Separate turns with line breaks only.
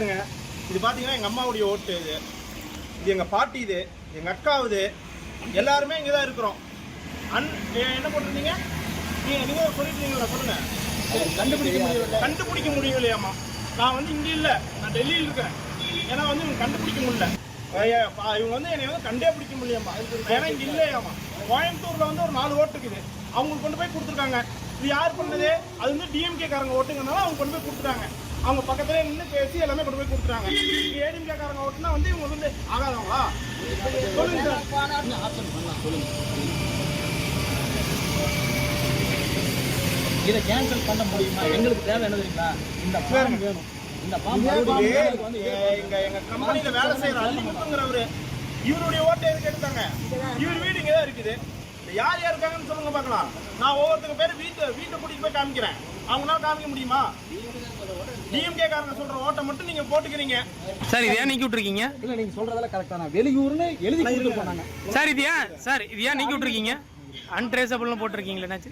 இருங்க இது பார்த்தீங்கன்னா எங்கள் அம்மாவுடைய ஓட்டு இது. இது எங்கள் பாட்டி இது எங்கள் அக்காவுது எல்லாருமே இங்கே தான் இருக்கிறோம். அன் என்ன போட்டிருந்தீங்க? நீங்கள் நீங்கள் சொல்லிட்டீங்களா? சொல்லுங்க.
கண்டுபிடிக்க முடியவில்லை.
கண்டுபிடிக்க முடியலையாம்மா நான் வந்து இங்கே இல்லை. நான் டெல்லியில் இருக்கிறேன் ஏன்னா வந்து இவங்க கண்டுபிடிக்க முடியல. இவங்க வந்து என்னை வந்து கண்டே பிடிக்க முடியாமா ஏன்னா இங்கே இல்லையாமா கோயம்புத்தூர்ல வந்து ஒரு நாலு ஓட்டு இருக்குது. அவங்களுக்கு கொண்டு போய் கொடுத்துருக்காங்க. இது யார் பண்ணது? அது வந்து டிஎம்கே காரங்க ஓட்டுங்கனால அவங்க கொண்டு போய் கொடுத்துட்டாங்க. அவங்க பக்கத்துல நின்று பேசி எல்லாமே கொண்டு போய் கொடுத்துட்டாங்க. ஏடிஎம்கே காரங்க ஓட்டுனா வந்து இவங்க வந்து ஆகாதவங்களா? சொல்லுங்க சார்.
சொல்லுங்க இதை கேன்சல் பண்ண முடியுமா? எங்களுக்கு தேவை என்ன தெரியுங்களா? இந்த ஃபார்ம் வேணும். இந்த ஃபார்ம் வந்து
எங்க எங்க கம்பெனில வேலை செய்யற அள்ளிமுத்துங்கிறவரு இவருடைய ஓட்டை எதுக்கு எடுத்தாங்க? இவர் வீடு இங்க தான் இருக்குது. யார் யார் இருக்காங்கன்னு சொல்லுங்க பார்க்கலாம். நான் ஒவ்வொருத்தங்க பேர் வீட்டை வீட்டை கூட்டிட்டு போய் காமிக்கிறேன். அவங்களால காமிக்க முடியுமா? டிஎம்கே காரங்க சொல்ற ஓட்டை மட்டும் நீங்க போட்டுக்கிறீங்க.
சார் இது ஏன் நீக்கி விட்டுருக்கீங்க?
இல்ல நீங்க சொல்றதெல்லாம் கரெக்டான வெளியூர்னு எழுதி கொடுத்து போனாங்க.
சார் இது ஏன் சார் இது ஏன் நீக்கி விட்டுருக்கீங்க? அன்ட்ரேசபிள்னு போட்டிருக்கீங்களா என்னாச்சு?